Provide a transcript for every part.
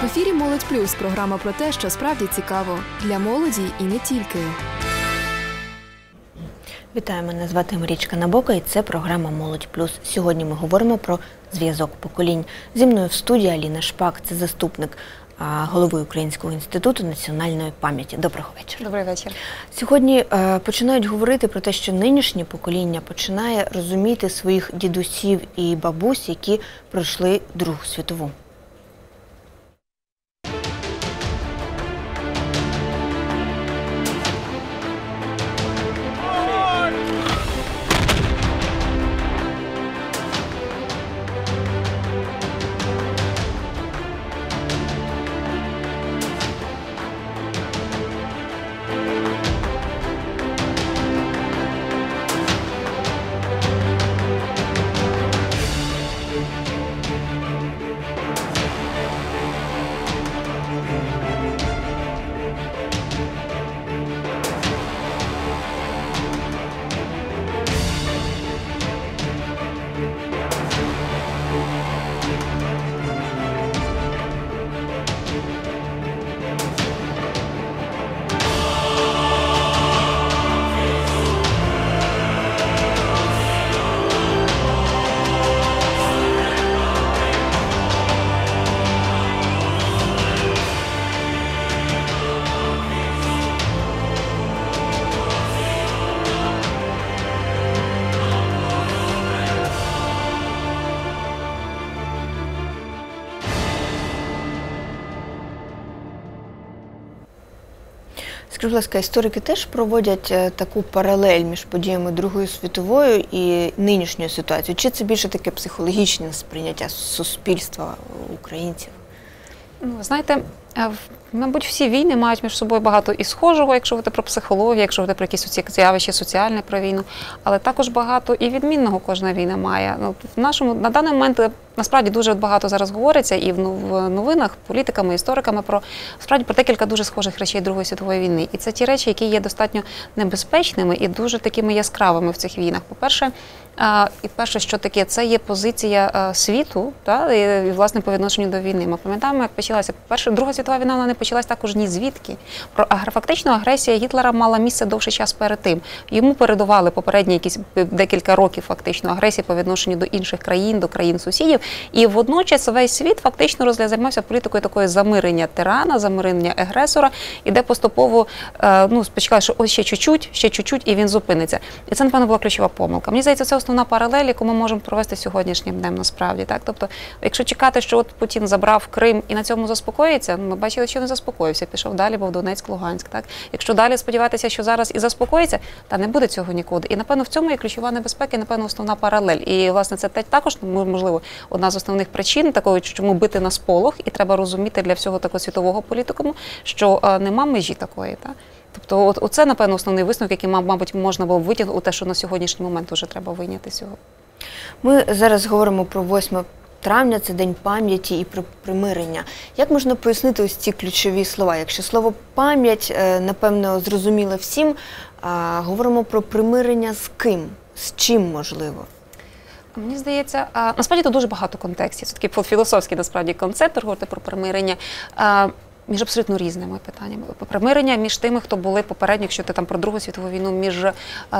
В ефірі Молодь Плюс програма про те, що справді цікаво для молоді і не тільки. Вітаю, мене звати Марічка Набока і це програма Молодь Плюс. Сьогодні ми говоримо про зв'язок поколінь. Зі мною в студії Аліна Шпак, це заступник голови Українського інституту національної пам'яті. Доброго вечора. Добрий вечір. Сьогодні е, починають говорити про те, що нинішнє покоління починає розуміти своїх дідусів і бабусь, які пройшли Другу світову. Скажіть, будь ласка, історики теж проводять е, таку паралель між подіями Другої світової і нинішньою ситуацією? Чи це більше таке психологічне сприйняття суспільства українців? Ну, знаєте, е, мабуть, всі війни мають між собою багато і схожого, якщо говорити про психологію, якщо говорити про якісь соці- соціальне про війну, але також багато і відмінного кожна війна має. Ну, в нашому на даний момент насправді дуже багато зараз говориться і в новинах, політиками, істориками про справді про декілька дуже схожих речей Другої світової війни. І це ті речі, які є достатньо небезпечними і дуже такими яскравими в цих війнах. По-перше, І перше, що таке, це є позиція світу, та, і, власне по відношенню до війни. Ми пам'ятаємо, як почалася перша Друга світова війна, вона не почалась також ні звідки. Про фактично агресія Гітлера мала місце довший час перед тим. Йому передували попередні якісь е, декілька років фактично агресії по відношенню до інших країн, до країн сусідів. І водночас весь світ фактично займався політикою такої замирення тирана, замирення агресора, і де поступово е, ну, спочатку, що ось ще чуть-чуть, ще чуть-чуть, і він зупиниться. І це, напевно, була ключова помилка. Мені здається, це основна паралель, яку ми можемо провести сьогоднішнім днем насправді. Так? Тобто, якщо чекати, що от Путін забрав Крим і на цьому заспокоїться, ну, ми бачили, що не заспокоївся, пішов далі, був Донецьк, Луганськ. Так? Якщо далі сподіватися, що зараз і заспокоїться, та не буде цього нікуди. І напевно в цьому є ключова небезпека, і напевно основна паралель. І власне це також ну, можливо одна з основних причин такої, чому бити на сполох, і треба розуміти для всього такого світового політикуму, що е, нема межі такої. Та? Тобто, от оце, напевно, основний висновок, який, мабуть, можна було витягнути у те, що на сьогоднішній момент вже треба вийняти цього. Ми зараз говоримо про 8 травня, це день пам'яті і про примирення. Як можна пояснити ось ці ключові слова? Якщо слово пам'ять, е, напевно, зрозуміло всім, а говоримо про примирення з ким? З чим можливо? Мені здається, а, насправді тут дуже багато контекстів. Це такий філософський насправді концепт говорити про примирення. А, Між абсолютно різними питаннями. Примирення між тими, хто були попередньо, якщо ти там про Другу світову війну, між е,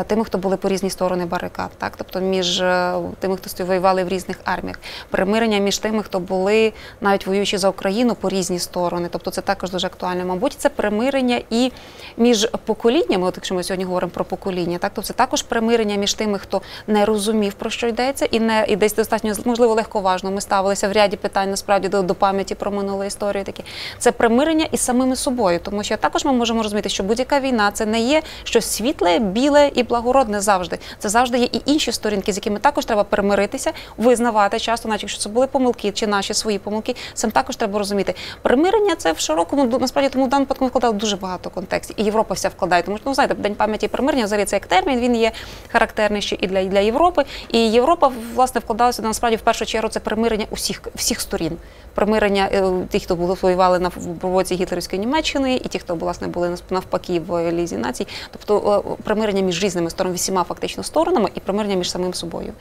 тими, хто були по різні сторони барикад, так тобто між е, тими, хто воювали в різних арміях. Примирення між тими, хто були навіть воюючи за Україну по різні сторони. Тобто це також дуже актуально. Мабуть, це примирення і між поколіннями. От якщо ми сьогодні говоримо про покоління, так то це також примирення між тими, хто не розумів про що йдеться, і не і десь достатньо можливо легковажно. Ми ставилися в ряді питань насправді до, до пам'яті про минулу історію. Такі це примирення із самими собою, тому що також ми можемо розуміти, що будь-яка війна це не є щось світле, біле і благородне завжди. Це завжди є і інші сторінки, з якими також треба примиритися, визнавати часто, наче якщо це були помилки чи наші свої помилки, цим також треба розуміти. Примирення це в широкому насправді тому в даному випадку вкладали дуже багато контекстів, і Європа вся вкладає. Тому що ну знаєте, день пам'яті і примирення взагалі це як термін. Він є характерний ще і для, і для Європи. І Європа власне вкладалася насправді в першу чергу це примирення усіх всіх сторін. Примирення е, тих, хто були воювали на проводці гітлерівської Німеччини, і ті, хто власне були навпаки в лізі націй. Тобто е, примирення між різними сторонами, всіма фактично сторонами, і примирення між самим собою.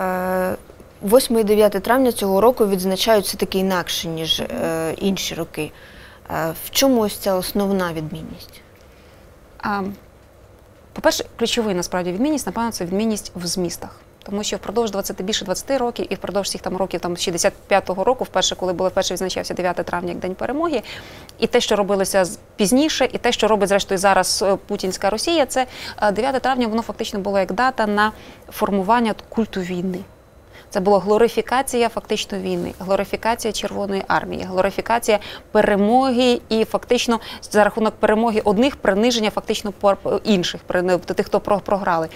Е, 8 і 9 травня цього року відзначають все таки інакше, ніж е, інші роки. Е, в чому ось ця основна відмінність? По-перше, ключовий насправді відмінність, напевно, це відмінність в змістах. Тому що впродовж 20, більше 20 років і впродовж всіх там років там 65-го року, вперше, коли було вперше відзначався 9 травня як День перемоги, і те, що робилося пізніше, і те, що робить зрештою зараз е, путінська Росія, це е, 9 травня воно фактично було як дата на формування культу війни. Це була глорифікація фактично війни, глорифікація Червоної армії, глорифікація перемоги і фактично за рахунок перемоги одних приниження фактично інших, тих, хто про- програли.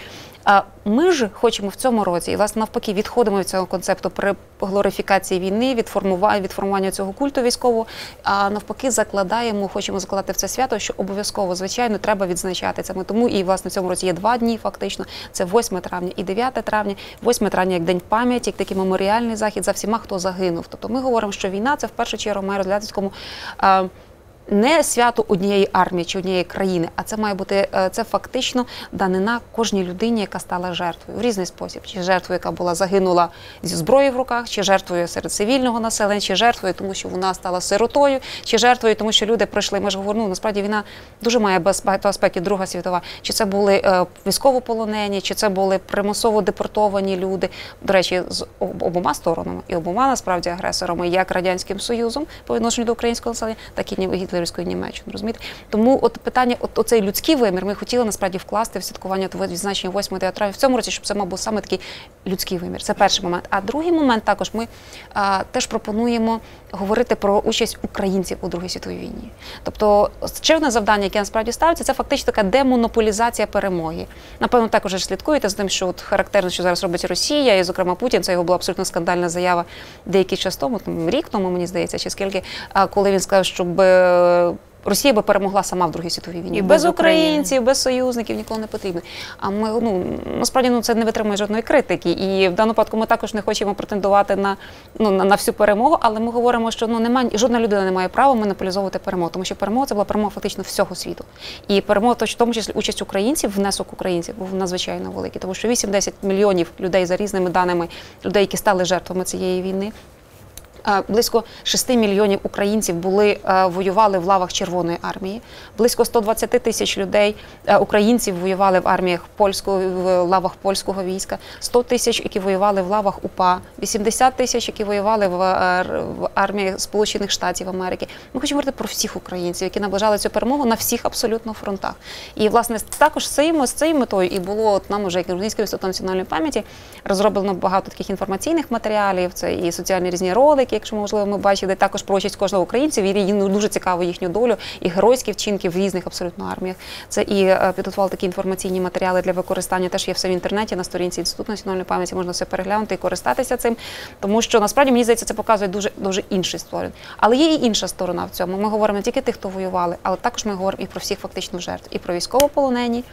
А ми ж хочемо в цьому році, і власне навпаки, відходимо від цього концепту при глорифікації війни, від формування, від формування цього культу військового. А навпаки, закладаємо, хочемо закладати в це свято, що обов'язково, звичайно, треба відзначати це. Ми тому і власне в цьому році є два дні, фактично. Це 8 травня і 9 травня. 8 травня як день пам'яті, як такий меморіальний захід за всіма, хто загинув. Тобто ми говоримо, що війна це в першу чергу має такому. а, не свято однієї армії чи однієї країни, а це має бути е, це фактично данина кожній людині, яка стала жертвою в різний спосіб. Чи жертвою, яка була загинула зі зброєю в руках, чи жертвою серед цивільного населення, чи жертвою, тому що вона стала сиротою, чи жертвою, тому що люди пройшли. Ми ж говоримо, ну, насправді війна дуже має багато аспектів. Друга світова. Чи це були е, військовополонені, чи це були примусово депортовані люди. До речі, з об- обома сторонами і обома насправді агресорами, як радянським союзом по відношенню до українського населення, так і Нім- гітлерівською Німеччиною. Розумієте? Тому от питання, от оцей людський вимір, ми хотіли насправді вкласти в святкування того відзначення 8 9 травня в цьому році, щоб це мав був саме такий людський вимір. Це перший момент. А другий момент також ми а, теж пропонуємо говорити про участь українців у Другій світовій війні. Тобто, очевидне завдання, яке насправді ставиться, це фактично така демонополізація перемоги. Напевно, також слідкуєте за тим, що от характерно, що зараз робить Росія, і, зокрема, Путін. Це його була абсолютно скандальна заява деякий час тому, там, рік тому, мені здається, чи скільки, коли він сказав, щоб. Е, Росія би перемогла сама в Другій світовій війні І без, українців, без союзників ніколи не потрібно. А ми ну насправді ну це не витримує жодної критики. І в даному випадку ми також не хочемо претендувати на ну на, на всю перемогу, але ми говоримо, що ну немає жодна людина не має права монополізовувати перемогу, тому що перемога це була перемога фактично всього світу. І перемога, в тому числі участь українців, внесок українців був надзвичайно великий, тому що 8-10 мільйонів людей за різними даними, людей, які стали жертвами цієї війни. Е, Близько 6 мільйонів українців були е, воювали в лавах Червоної армії. Близько 120 тисяч людей е, українців воювали в арміях польського в лавах польського війська, 100 тисяч, які воювали в лавах УПА, 80 тисяч, які воювали в, армії Сполучених Штатів Америки. Ми хочемо говорити про всіх українців, які наближали цю перемогу на всіх абсолютно фронтах. І власне також з цією, метою і було от нам уже як Українське інститут національної пам'яті розроблено багато таких інформаційних матеріалів. Це і соціальні різні ролики, якщо можливо, ми бачили, також про участь кожного українця. І ну, дуже цікаво їхню долю і геройські вчинки в різних абсолютно арміях. Це і е, підготували такі інформаційні матеріали для використання. Теж є все в інтернеті на сторінці інституту національної пам'яті. Можна все переглянути і користатися цим, тому що насправді мені здається, це показує дуже дуже інший сторон. Але є і інша сторона в цьому. Ми говоримо не тільки тих, хто воювали, але також ми говоримо і про всіх фактично жертв, і про військовополонені,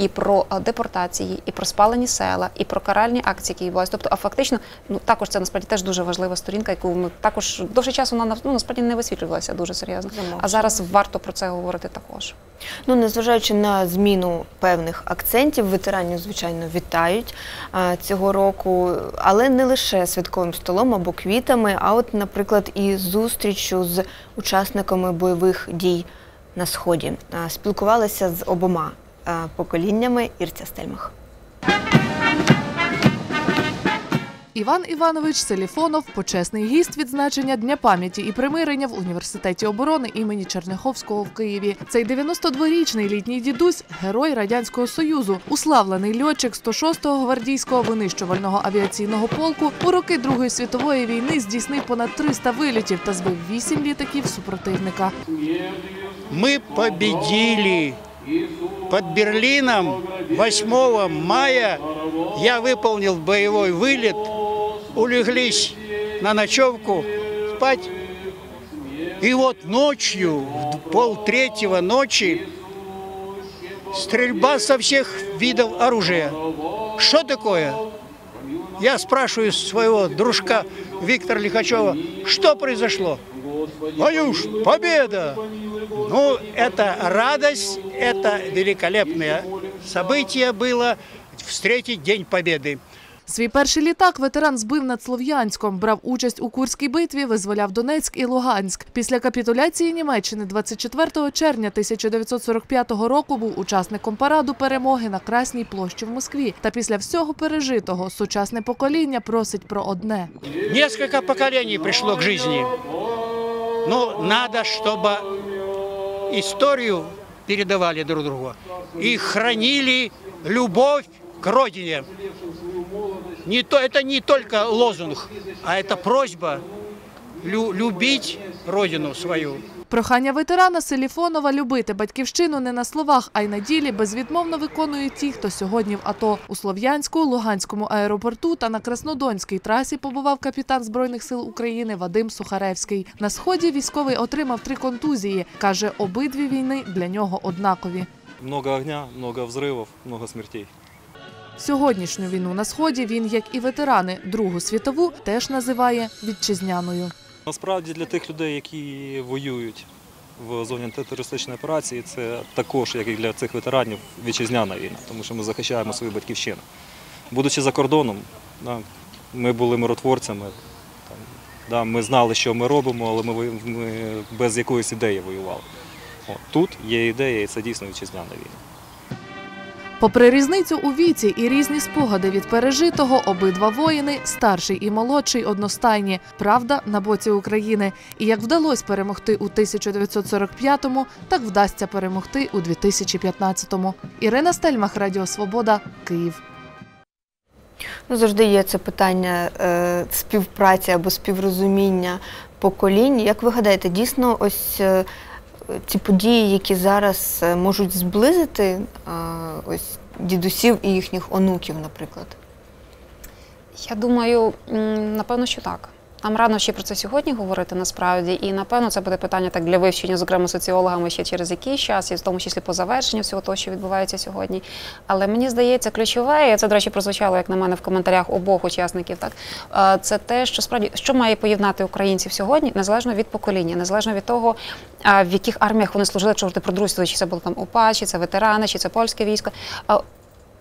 і про е, депортації, і про спалені села, і про каральні акції, які відбуваються. Тобто, а фактично, ну також це насправді теж дуже важлива сторінка, яку ми також довший час вона ну, насправді не висвітлювалася дуже серйозно. А зараз варто про це говорити також. Ну, незважаючи на зміну певних акцентів, ветеранів, звичайно, вітають а, цього року, але не лише святковим столом або квітами, а от, наприклад, і зустрічю з учасниками бойових дій на сході. А, Спілкувалися з обома поколіннями Ірця Стельмах. Іван Іванович Селіфонов почесний гість відзначення Дня пам'яті і примирення в університеті оборони імені Черняховського в Києві. Цей 92-річний літній дідусь герой радянського союзу, уславлений льотчик 106-го гвардійського винищувального авіаційного полку. У роки Другої світової війни здійснив понад 300 вилітів та збив 8 літаків супротивника. Мы победили. Под Берлином 8 мая я выполнил боевой вылет, улеглись на ночевку спать. И вот ночью, в полтретьего ночи, стрельба со всех видов оружия. Что такое? Я спрашиваю своего дружка Виктора Лихачева, что произошло? Ваюш, победа! Ну, это радость, это великолепное событие было встретить День Победы. Свій перший літак ветеран збив над Слов'янськом, брав участь у Курській битві, визволяв Донецьк і Луганськ. Після капітуляції Німеччини 24 червня 1945 року був учасником параду перемоги на Красній площі в Москві. Та після всього пережитого сучасне покоління просить про одне. Несколько поколений пришло к жизни. Но надо, чтобы историю передавали друг другу и хранили любовь к родине. Не то, это не только лозунг, а это просьба лю- любить родину свою. Прохання ветерана Селіфонова любити батьківщину не на словах, а й на ділі безвідмовно виконують ті, хто сьогодні в АТО. У Слов'янську, Луганському аеропорту та на Краснодонській трасі побував капітан Збройних сил України Вадим Сухаревський. На сході військовий отримав три контузії. Каже, обидві війни для нього однакові. Много огня, много взрывов, много смертей. Сьогоднішню війну на сході він, як і ветерани Другу світову, теж називає вітчизняною. Насправді для тих людей, які воюють в зоні антитерористичної операції, це також, як і для цих ветеранів, вітчизняна війна, тому що ми захищаємо свою батьківщину. Будучи за кордоном, ми були миротворцями. Ми знали, що ми робимо, але ми, без якоїсь ідеї воювали. Тут є ідея, і це дійсно вітчизняна війна. Попри різницю у віці і різні спогади від пережитого, обидва воїни, старший і молодший, одностайні. Правда на боці України. І як вдалося перемогти у 1945-му, так вдасться перемогти у 2015-му. Ірина Стельмах, Радіо Свобода, Київ. Ну, завжди є це питання е, співпраці або співрозуміння поколінь. Як ви гадаєте, дійсно ось ці події, які зараз е, можуть зблизити е, ось дідусів і їхніх онуків, наприклад? Я думаю, напевно, що так. Нам рано ще про це сьогодні говорити насправді, і напевно це буде питання так для вивчення, зокрема соціологами ще через якийсь час, і в тому числі по завершенню всього того, що відбувається сьогодні. Але мені здається, ключове, і це, до речі, прозвучало як на мене в коментарях обох учасників. Так е, це те, що справді що має поєднати українців сьогодні, незалежно від покоління, незалежно від того, в яких арміях вони служили, якщо говорити про Другу чи це було там УПА, чи це ветерани, чи це польське військо.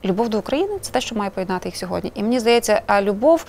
Любов до України це те, що має поєднати їх сьогодні. І мені здається, любов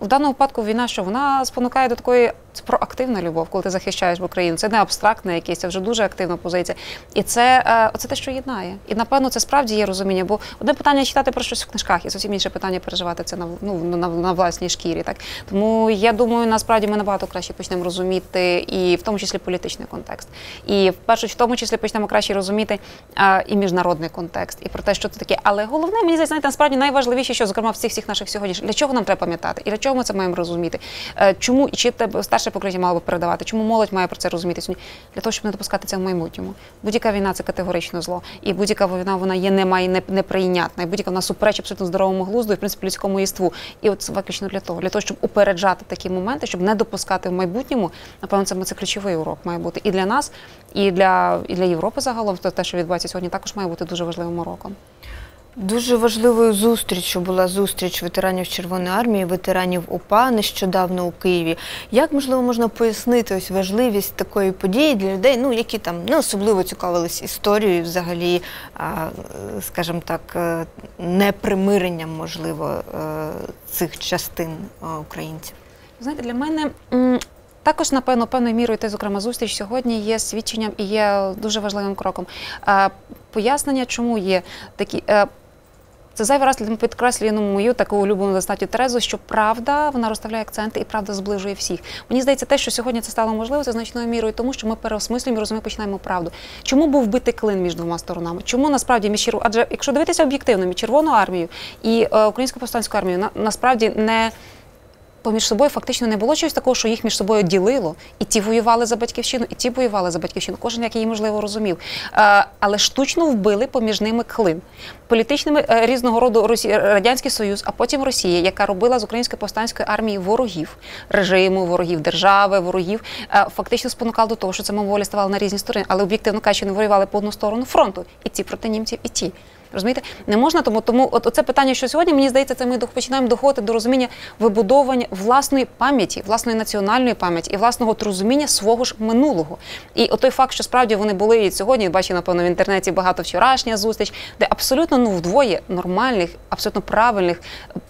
в даному випадку війна, що вона спонукає до такої це проактивна любов, коли ти захищаєш Україну. Це не абстрактна якась, це вже дуже активна позиція. І це е, оце те, що єднає. І напевно це справді є розуміння. Бо одне питання читати про щось в книжках, і зовсім інше питання переживати це на ну на, на власній шкірі. Так тому я думаю, насправді ми набагато краще почнемо розуміти, і в тому числі політичний контекст. І в першу в тому числі почнемо краще розуміти а, і міжнародний контекст, і про те, що це таке. Але головне, мені знаєте, насправді найважливіше, що зокрема в цих всіх наших сьогоднішніх, для чого нам треба пам'ятати, і для чого ми це маємо розуміти. Е, Чому чи те старше покоління мало би передавати? Чому молодь має про це розуміти сьогодні? Для того, щоб не допускати це в майбутньому. Будь-яка війна це категорично зло, і будь-яка війна вона є немає не, неприйнятна, і будь-яка вона суперечить абсолютно здоровому глузду і в принципі людському єству. І от це виключно для того, для того, щоб упереджати такі моменти, щоб не допускати в майбутньому. Напевно, це, це ключовий урок має бути і для нас, і для, і для Європи загалом. То те, що відбувається сьогодні, також має бути дуже важливим уроком. Дуже важливою зустрічю була зустріч ветеранів Червоної армії, ветеранів УПА нещодавно у Києві. Як можливо можна пояснити ось важливість такої події для людей, ну які там не особливо цікавились історією, взагалі, скажімо так, е, непримиренням, можливо, е, цих частин е, українців? Знаєте, для мене також, напевно, певною мірою те, зокрема, зустріч сьогодні є свідченням і є дуже важливим кроком. Пояснення, чому є такі. Це зайвий раз підкреслює ну, мою таку улюблену достатньо Терезу, що правда вона розставляє акценти і правда зближує всіх. Мені здається, те, що сьогодні це стало можливо, це значною мірою, тому що ми переосмислюємо розуміємо, починаємо правду. Чому був вбитий клин між двома сторонами? Чому насправді між адже якщо дивитися об'єктивно, між Червоною армією і е, Українською повстанською армією на, насправді не поміж собою фактично не було чогось такого, що їх між собою ділило. І ті воювали за батьківщину, і ті воювали за батьківщину. Кожен як її можливо розумів. Але штучно вбили поміж ними клин політичними е, різного роду радянський союз, а потім Росія, яка робила з української повстанської армії ворогів режиму, ворогів держави, ворогів, фактично спонукала до того, що це моволі ставали на різні сторони, але об'єктивно кажучи, вони воювали по одну сторону фронту, і ті проти німців, і ті. Розумієте, не можна тому, тому от це питання, що сьогодні мені здається, це ми починаємо доходити до розуміння вибудовування власної пам'яті, власної національної пам'яті і власного розуміння свого ж минулого. І той факт, що справді вони були і сьогодні, бачите, напевно, в інтернеті багато вчорашня зустріч, де абсолютно ну вдвоє нормальних, абсолютно правильних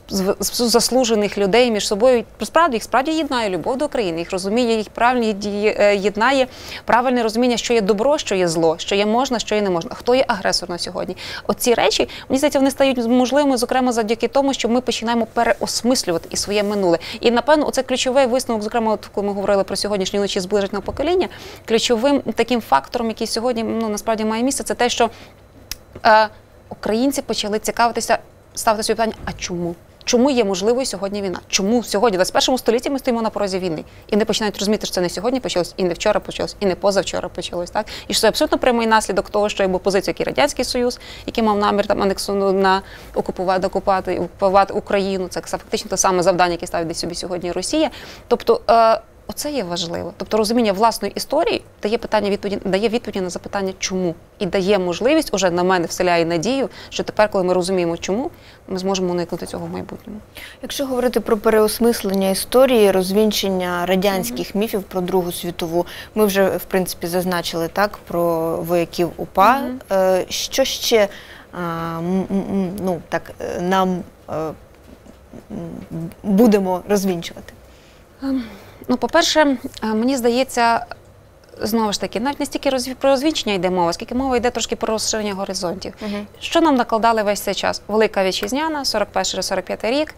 заслужених людей між собою. Справді їх справді єднає любов до України, їх розуміння, їх правильні дії е, єднає правильне розуміння, що є добро, що є зло, що є можна, що є не можна. Хто є агресор на сьогодні? Оці речі мені здається, вони стають можливими, зокрема, завдяки тому, що ми починаємо переосмислювати і своє минуле. І напевно, оце ключовий висновок, зокрема, от коли ми говорили про сьогоднішні ночі зближеного покоління. Ключовим таким фактором, який сьогодні ну насправді має місце, це те, що е, українці почали цікавитися, ставити собі питання: а чому? Чому є можливою сьогодні війна? Чому сьогодні, в 21 столітті, ми стоїмо на порозі війни і не починають розуміти, що це не сьогодні почалось, і не вчора почалось, і не позавчора почалось, так і що це абсолютно прямий наслідок того, що був позиція, як радянський союз, який мав намір там анексу на окупувати, окупувати, окупувати Україну. Це фактично те саме завдання, яке ставить собі сьогодні Росія. Тобто. Е, Оце є важливо. Тобто розуміння власної історії дає питання відповіді, дає відповіді на запитання, чому, і дає можливість уже на мене вселяє надію, що тепер, коли ми розуміємо, чому, ми зможемо уникнути цього в майбутньому. Якщо говорити про переосмислення історії, розвінчення радянських міфів про Другу світову, ми вже в принципі зазначили так про вояків УПА. Е, Що ще м, ну, так, е, нам е, будемо розвінчувати? Ну, по-перше, е, мені здається, знову ж таки, навіть не стільки розві- про розвінчення йде мова, скільки мова йде трошки про розширення горизонтів. Що нам накладали весь цей час? Велика вітчизняна, 41-45 рік.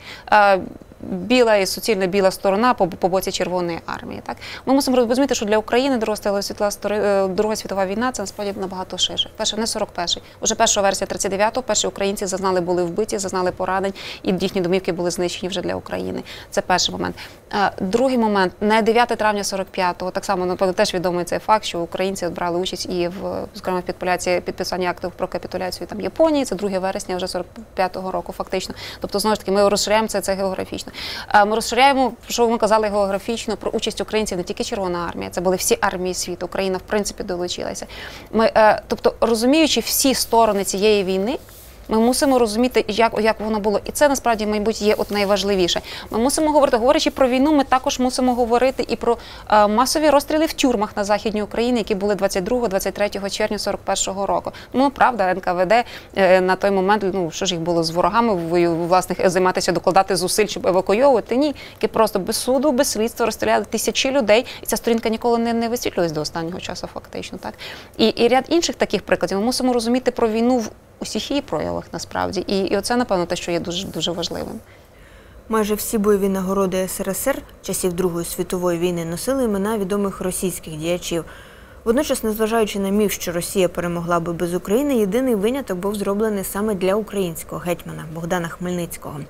Біла і суцільна біла сторона по, по боці Червоної армії. Так ми мусимо розуміти, що для України Друга світова, світла, е, Друга світова війна це насправді набагато ширше. Перше, не 41-й. Уже перша версія 39-го, перші українці зазнали, були вбиті, зазнали поранень, і їхні домівки були знищені вже для України. Це перший момент. Е, Другий момент не 9 травня 45-го. Так само напевно теж відомий цей факт, що українці брали участь і в зокрема в підпуляції підписання актів про капітуляцію там Японії. Це 2 вересня вже 45-го року, фактично. Тобто, знову ж таки, ми розширяємо це, це географічно. Е, Ми розширяємо, що ми казали географічно про участь українців не тільки Червона армія, це були всі армії світу. Україна в принципі долучилася. Ми, е, тобто, розуміючи всі сторони цієї війни. Ми мусимо розуміти, як, як воно було, і це насправді, мабуть, є от найважливіше. Ми мусимо говорити, говорячи про війну, ми також мусимо говорити і про е, масові розстріли в тюрмах на західній Україні, які були 22-23 червня 41-го року. Ну правда, НКВД е, на той момент, ну що ж їх було з ворогами власних займатися, докладати зусиль, щоб евакуйовувати. Ні, які просто без суду, без слідства розстріляли тисячі людей, і ця сторінка ніколи не, не висвітлювалась до останнього часу, фактично. Так і, і ряд інших таких прикладів. Ми мусимо розуміти про війну в усіх її проявах насправді. І, і оце, напевно, те, що є дуже дуже важливим. Майже всі бойові нагороди СРСР часів Другої світової війни носили імена відомих російських діячів. Водночас, незважаючи на міф, що Росія перемогла би без України, єдиний виняток був зроблений саме для українського гетьмана Богдана Хмельницького.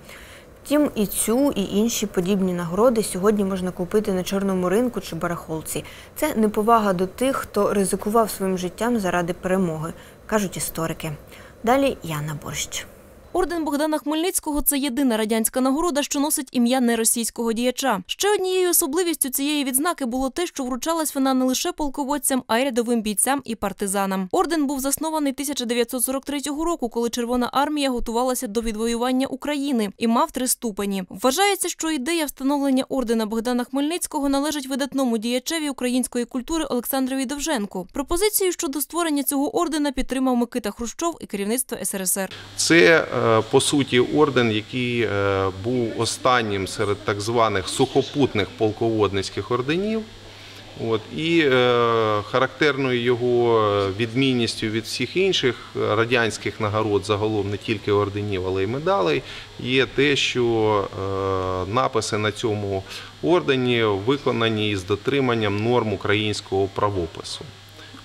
Втім, і цю, і інші подібні нагороди сьогодні можна купити на чорному ринку чи барахолці. Це неповага до тих, хто ризикував своїм життям заради перемоги, кажуть історики. Далі Яна Борщ. Орден Богдана Хмельницького це єдина радянська нагорода, що носить ім'я неросійського діяча. Ще однією особливістю цієї відзнаки було те, що вручалась вона не лише полководцям, а й рядовим бійцям і партизанам. Орден був заснований 1943 року, коли Червона армія готувалася до відвоювання України і мав три ступені. Вважається, що ідея встановлення ордена Богдана Хмельницького належить видатному діячеві української культури Олександрові Довженку. Пропозицію щодо створення цього ордена підтримав Микита Хрущов і керівництво СРСР. Це е, по суті орден, який е, був останнім серед так званих сухопутних полководницьких орденів. От, і е, характерною його відмінністю від всіх інших радянських нагород, загалом не тільки орденів, але й медалей, є те, що е, написи на цьому ордені виконані із дотриманням норм українського правопису.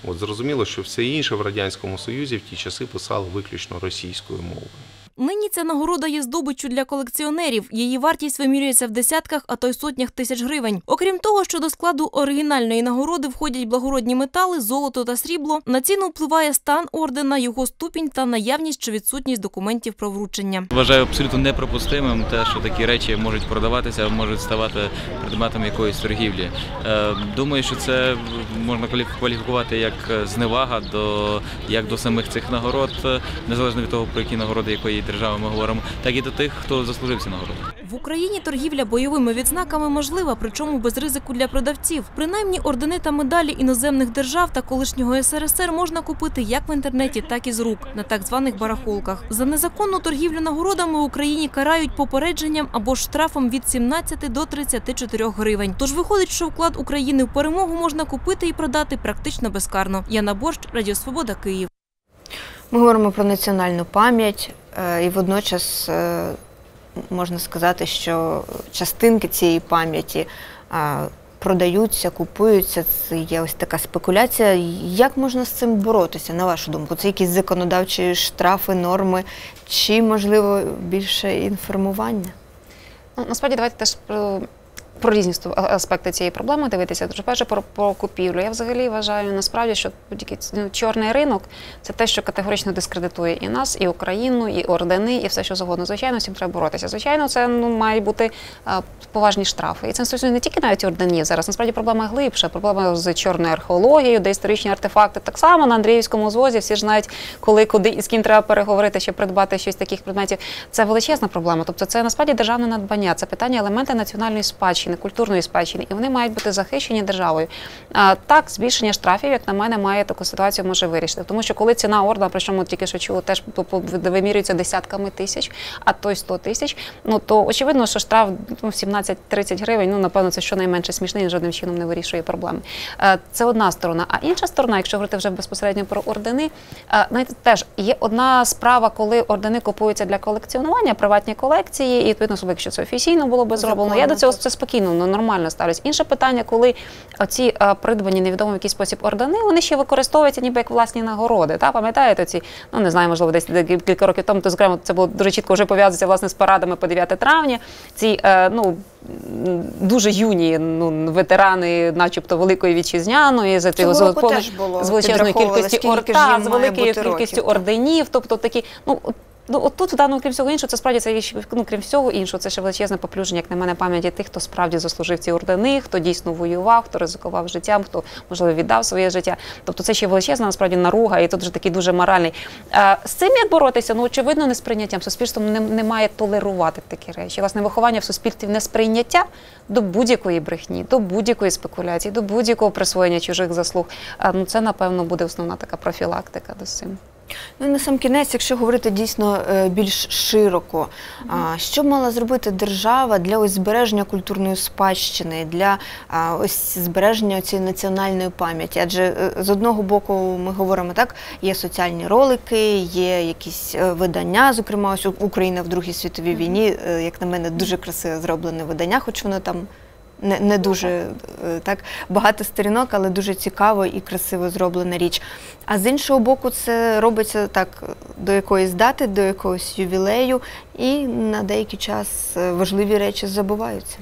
От зрозуміло, що все інше в радянському союзі в ті часи писали виключно російською мовою. Нині ця нагорода є здобиччю для колекціонерів. Її вартість вимірюється в десятках, а то й сотнях тисяч гривень. Окрім того, що до складу оригінальної нагороди входять благородні метали, золото та срібло. На ціну впливає стан ордена, його ступінь та наявність чи відсутність документів про вручення. Вважаю абсолютно неприпустимим те, що такі речі можуть продаватися, можуть ставати предметом якоїсь торгівлі. Е, Думаю, що це можна кваліф- кваліфікувати як зневага до як до самих цих нагород, е, незалежно від того, про які нагороди якої держави ми говоримо, так і до тих, хто заслужив ці нагороди. В Україні торгівля бойовими відзнаками можлива, причому без ризику для продавців. Принаймні ордени та медалі іноземних держав та колишнього СРСР можна купити як в інтернеті, так і з рук на так званих барахолках. За незаконну торгівлю нагородами в Україні карають попередженням або штрафом від 17 до 34 гривень. Тож виходить, що вклад України в перемогу можна купити і продати практично безкарно. Яна Борщ, Радіо Свобода, Київ. Ми говоримо про національну пам'ять, е, і водночас е, можна сказати, що частинки цієї пам'яті е, продаються, купуються. Це є ось така спекуляція. Як можна з цим боротися, на вашу думку? Це якісь законодавчі штрафи, норми, чи можливо більше інформування? Ну, насправді давайте теж про, різні аспекти цієї проблеми дивитися. Дуже перше про, про купівлю. Я взагалі вважаю насправді, що будь-який ну, чорний ринок це те, що категорично дискредитує і нас, і Україну, і ордени, і все, що завгодно. Звичайно, цим треба боротися. Звичайно, це ну мають бути а, поважні штрафи. І це стосується не тільки навіть орденів. Зараз насправді проблема глибша. Проблема з чорною археологією, де історичні артефакти так само на Андріївському звозі. Всі ж знають, коли, куди і з ким треба переговорити, щоб придбати щось таких предметів. Це величезна проблема. Тобто, це насправді державне надбання. Це питання елементи національної спадщини, культурної спадщини, і вони мають бути захищені державою. Так, збільшення штрафів, як на мене, має таку ситуацію може вирішити. Тому що коли ціна ордена, причому тільки що чули, теж вимірюється десятками тисяч, а то й 100 тисяч. Ну то очевидно, що штраф ну, 17-30 гривень, ну напевно, це щонайменше смішний, жодним чином не вирішує проблеми. Це одна сторона. А інша сторона, якщо говорити вже безпосередньо про ордени, знаєте, теж є одна справа, коли ордени купуються для колекціонування, приватні колекції, і відповідно, якщо це офіційно було би зроблено. Я до цього це спокійно, ну, нормально ставлюсь. Інше питання, коли оці е, придбані невідомо в який спосіб ордени, вони ще використовуються ніби як власні нагороди. Та пам'ятаєте ці, ну не знаю, можливо, десь кілька років тому, то зокрема це було дуже чітко вже пов'язується власне з парадами по 9 травня. Ці е, ну. Дуже юні ну, ветерани, начебто великої вітчизняної, за з, з- величезною кількістю орта, з великою кількістю орденів. Тобто такі, ну Ну, от тут, да, ну, крім всього іншого, це справді це ще- ну, крім всього іншого, це ще величезне поплюження, як на мене, пам'яті тих, хто справді заслужив ці ордени, хто дійсно воював, хто ризикував життям, хто можливо віддав своє життя. Тобто це ще величезна насправді наруга, і тут вже такий дуже моральний. Е, з цим як боротися? Ну очевидно, не сприйняттям. Суспільство не, не має толерувати такі речі. Власне, виховання в суспільстві несприйняття до будь-якої брехні, до будь-якої спекуляції, до будь-якого присвоєння чужих заслуг. Е, ну це напевно буде основна така профілактика до цим. Ну і на сам кінець, якщо говорити дійсно е, більш широко, що мала зробити держава для ось збереження культурної спадщини, для ось збереження цієї національної пам'яті? Адже е, з одного боку ми говоримо так, є соціальні ролики, є якісь е, видання, зокрема, ось Україна в Другій світовій війні, як на мене, дуже красиво зроблене видання, хоч воно там. Не, не дуже е, так багато сторінок, але дуже цікаво і красиво зроблена річ. А з іншого боку, це робиться так до якоїсь дати, до якогось ювілею, і на деякий час е, важливі речі забуваються.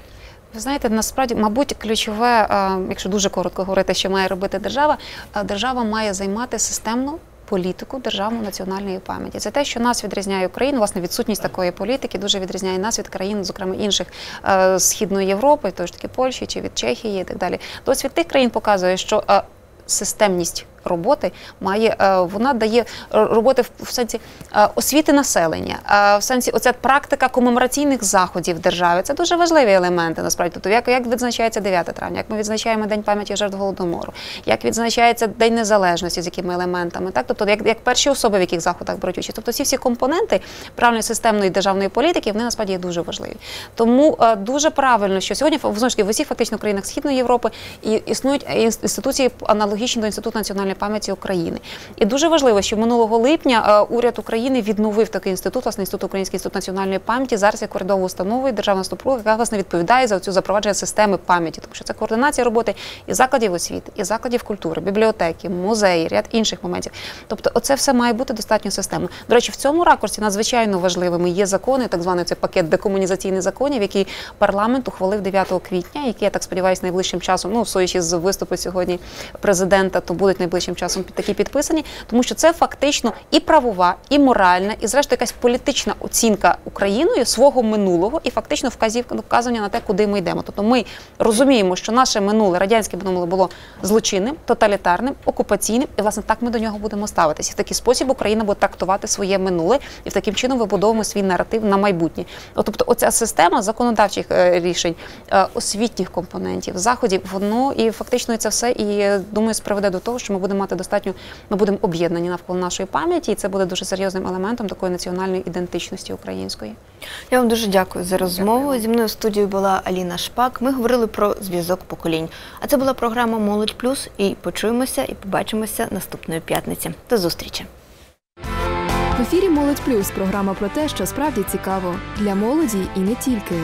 Ви знаєте, насправді, мабуть, ключове, е, якщо дуже коротко говорити, що має робити держава, держава має займати системну. Політику державної національної пам'яті це те, що нас відрізняє Україну. Власне, відсутність такої політики дуже відрізняє нас від країн, зокрема інших е, східної Європи, тож таки Польщі чи від Чехії, і так далі. Досвід тих країн показує, що е, системність роботи має е, вона дає роботи в, сенсі е, освіти населення, е, в сенсі оця практика комемораційних заходів в державі. Це дуже важливі елементи. Насправді, тобто як, як відзначається 9 травня, як ми відзначаємо День пам'яті жертв голодомору, як відзначається День Незалежності, з якими елементами, так тобто як, як перші особи, в яких заходах беруть участь. Тобто всі всі компоненти правильної системної державної політики вони насправді є дуже важливі. Тому дуже правильно, що сьогодні в усіх фактично країнах Східної Європи і існують інституції аналогічні до інституту національної пам'яті України. І дуже важливо, що минулого липня е, уряд України відновив такий інститут, власне інститут Український інститут національної пам'яті. Зараз як урядову установу і державна структура, яка власне відповідає за цю запровадження системи пам'яті, тому що це координація роботи і закладів освіти, і закладів культури, бібліотеки, музеї, ряд інших моментів. Тобто, оце все має бути достатньо системно. До речі, в цьому ракурсі надзвичайно важливими є закони, так званий цей пакет декомунізаційних законів, який парламент ухвалив 9 квітня, який я так сподіваюся, найближчим часом, ну судячи з виступу сьогодні президента, то будуть найближчим найближчим часом такі підписані, тому що це фактично і правова, і моральна, і зрештою якась політична оцінка Україною свого минулого і фактично вказівка вказування на те, куди ми йдемо. Тобто ми розуміємо, що наше минуле радянське минуле було злочинним, тоталітарним, окупаційним, і власне так ми до нього будемо ставитися. В такий спосіб Україна буде трактувати своє минуле і в таким чином вибудовуємо свій наратив на майбутнє. Тобто, оця система законодавчих е, рішень, е, освітніх компонентів, заходів, воно і фактично це все і е, думаю, приведе до того, що ми будемо мати достатньо, ми будемо об'єднані навколо нашої пам'яті, і це буде дуже серйозним елементом такої національної ідентичності української. Я вам дуже дякую за розмову. Зі мною в студії була Аліна Шпак. Ми говорили про зв'язок поколінь. А це була програма Молодь Плюс. І почуємося і побачимося наступної п'ятниці. До зустрічі. В ефірі Молодь Плюс програма про те, що справді цікаво для молоді і не тільки.